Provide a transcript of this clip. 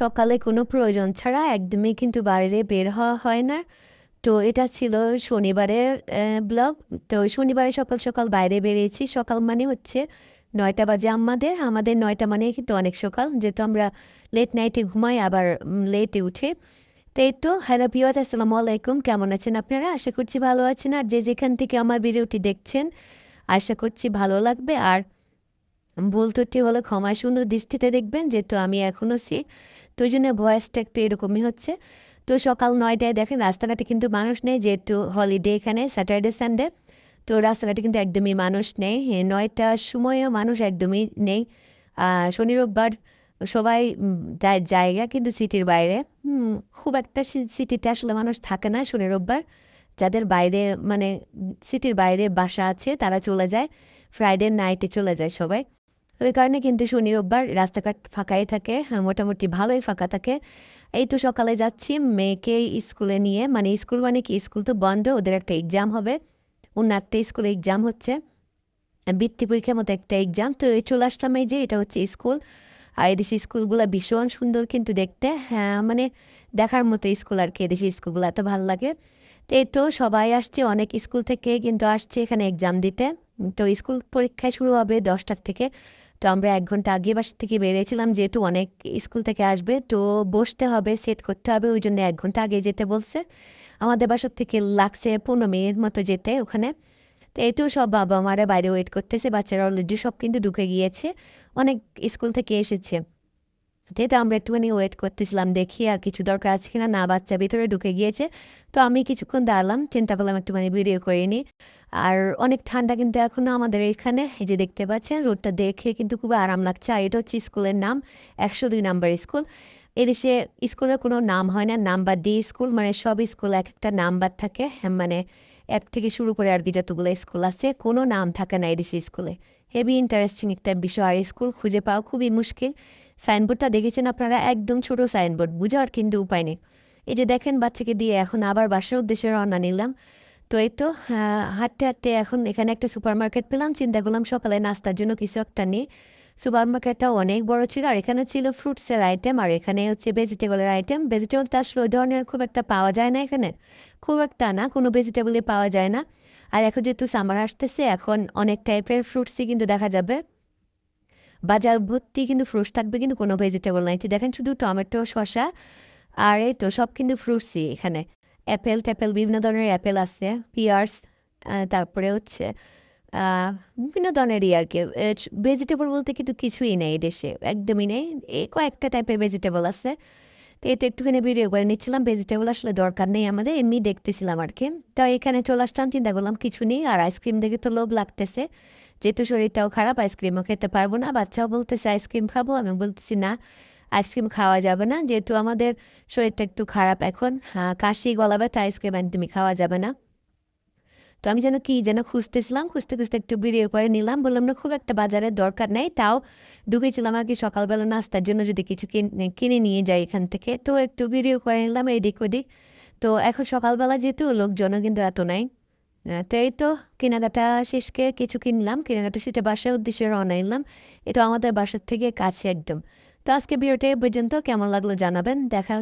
সকালে কোনো প্রয়োজন ছাড়া একদমই কিন্তু বাইরে বের হওয়া হয় না। তো এটা ছিল শনিবারের ব্লগ। তো শনিবারে সকাল সকাল বাইরে বেরিয়েছি। সকাল মানে হচ্ছে নয়টা বাজে আমাদের। আমাদের নয়টা মানে কিন্তু অনেক সকাল। যেহেতু আমরা লেট নাইটে ঘুমাই, আবার লেটে উঠে। তো এই তো। হ্যালো পিওয়াজ আসসালামু আলাইকুম। কেমন আছেন আপনারা? আশা করছি ভালো আছেন। আর যে যেখান থেকে আমার ভিডিওটি দেখছেন, আশা করছি ভালো লাগবে। আর ভুল ত্রুটি হলে ক্ষমা সুন্দর দৃষ্টিতে দেখবেন যেহেতু আমি এখনও সি তো ওই জন্য ভয়েসটা একটু এরকমই হচ্ছে। তো সকাল নয়টায় দেখেন রাস্তাঘাটে কিন্তু মানুষ নেই যেহেতু হলিডে এখানে স্যাটারডে সানডে তো রাস্তাঘাটে কিন্তু একদমই মানুষ নেই। হ্যাঁ, নয়টার সময়ও মানুষ একদমই নেই। শনি রোববার সবাই জায়গা কিন্তু সিটির বাইরে। খুব একটা সিটিতে আসলে মানুষ থাকে না শনি রোববার যাদের বাইরে মানে সিটির বাইরে বাসা আছে তারা চলে যায়। ফ্রাইডে নাইটে চলে যায় সবাই। এই কারণে কিন্তু শনি রোববার রাস্তাঘাট ফাঁকাই থাকে হ্যাঁ, মোটামুটি ভালোই ফাঁকা থাকে। এই তো সকালে যাচ্ছি মেয়েকে স্কুলে নিয়ে মানে স্কুল মানে কি? স্কুল তো বন্ধ ওদের একটা এক্সাম হবে। অন্য স্কুলে এক্সাম হচ্ছে বৃত্তি পরীক্ষার মতো একটা এক্সাম তো এই চলে আসলাম এই যে এটা হচ্ছে স্কুল। আর এদেশে স্কুলগুলো ভীষণ সুন্দর কিন্তু দেখতে হ্যাঁ মানে দেখার মতো স্কুল আর কি এদেশে স্কুলগুলো এত ভালো লাগে। তো এই তো সবাই আসছে, অনেক স্কুল থেকে কিন্তু আসছে এখানে এক্সাম দিতে। তো স্কুল পরীক্ষায় শুরু হবে দশটার থেকে। তো আমরা এক ঘণ্টা আগে বাসা থেকে বেরিয়েছিলাম, যেহেতু অনেক স্কুল থেকে আসবে। তো বসতে হবে সেট করতে হবে, ওই জন্য এক ঘণ্টা আগে যেতে বলছে। আমাদের বাসার থেকে লাগছে পনেরো মিনিট মতো যেতে ওখানে। তো এই তো সব বাবা মারা বাইরে ওয়েট করতেছে, বাচ্চারা অলরেডি সব কিন্তু ঢুকে গিয়েছে। অনেক স্কুল থেকে এসেছে। যেহেতু আমরা একটুখানি ওয়েট করতেছিলাম দেখি আর কিছু দরকার আছে কিনা। না বাচ্চা ভিতরে ঢুকে গিয়েছে। তো আমি কিছুক্ষণ দাঁড়ালাম চিন্তা করলাম একটুখানি ভিডিও করে নিই আর অনেক ঠান্ডা কিন্তু এখনও আমাদের এখানে। এই যে দেখতে পাচ্ছেন রোডটা দেখে কিন্তু খুব আরাম লাগছে। আর এটা হচ্ছে স্কুলের নাম একশো দুই নাম্বার স্কুল। এদেশে স্কুলের কোনো নাম হয় না নাম্বার দিয়ে স্কুল মানে সব স্কুল এক একটা নাম্বার থাকে। হ্যাঁ, মানে এক থেকে শুরু করে আর কি যতগুলো স্কুল আছে কোনো নাম থাকে না এদেশে স্কুলে। হেভি ইন্টারেস্টিং একটা বিষয়। আর স্কুল খুঁজে পাওয়া খুবই মুশকিল। সাইনবোর্ডটা দেখেছেন আপনারা? একদম ছোট সাইনবোর্ড, বুঝার কিন্তু উপায় নেই। এই যে দেখেন বাচ্চাকে দিয়ে এখন আবার বাসার উদ্দেশ্যে রওনা নিলাম। তো এই তো হাঁটতে হাঁটতে এখন এখানে একটা সুপার মার্কেট পেলাম, চিন্তা করলাম সকালে নাস্তার জন্য কিছু একটা নিই। সুপার মার্কেটটা অনেক বড় ছিল, আর এখানে ছিল ফ্রুটসের আইটেম, আর এখানে হচ্ছে ভেজিটেবলের আইটেম। ভেজিটেবল তো আসলে ওই ধরনের খুব একটা পাওয়া যায় না এখানে। খুব একটা না, কোনো ভেজিটেবলই পাওয়া যায় না। আর এখন যেহেতু সামার আসতেছে, এখন অনেক টাইপের ফ্রুটসই কিন্তু দেখা যাবে। বাজার ভর্তি কিন্তু ফ্রুটস থাকবে কিন্তু কোনো ভেজিটেবল নাই। দেখেন শুধু টমেটো, শসা আর এই তো সব কিন্তু ফ্রুটসই এখানে। অ্যাপেল ট্যাপেল বিভিন্ন ধরনের অ্যাপেল আছে পিয়ার্স তারপরে হচ্ছে বিভিন্ন ধরনেরই আর কি। ভেজিটেবল বলতে কিন্তু কিছুই নেই দেশে, একদমই নেই। এই কয়েকটা টাইপের ভেজিটেবল আছে। তো এতে একটুখানি ভিডিও করে নিচ্ছিলাম ভেজিটেবল আসলে দরকার নেই আমাদের, এমনি দেখতেছিলাম আর কি। তো এখানে চলে আসলাম চিন্তা করলাম কিছু নেই, আর আইসক্রিম দেখে তো লোভ লাগতেছে। যেহেতু শরীরটাও খারাপ আইসক্রিমও খেতে পারব না, বাচ্চাও বলতেছে আইসক্রিম খাব? আমি বলতেছি, না আইসক্রিম খাওয়া যাবে না, যেহেতু আমাদের শরীরটা একটু খারাপ এখন কাশি, গলা ব্যথা আইসক্রিম তুমি খাওয়া যাবে না। তো আমি যেন কি যেন খুঁজতেছিলাম, খুঁজতে খুঁজতে একটু ভিডিও করে নিলাম, বললাম, না, খুব একটা বাজারের দরকার নেই। তাও ঢুকেছিলাম আর কি সকালবেলা নাস্তার জন্য যদি কিছু কিনে নিয়ে যাই এখান থেকে, তো একটু ভিডিও করে নিলাম, এদিক ওদিক। তো এখন সকালবেলা যেহেতু লোকজনও কিন্তু এত নাই। তো এই তো কেনাকাটা শেষকে কিছু কিনলাম। কেনাকাটা সেটা বাসার উদ্দেশ্যে রওনা নিলাম এটা আমাদের বাসার থেকে কাছে একদম। তো আজকে ভিডিওটা পর্যন্ত। কেমন লাগল জানাবেন। দেখা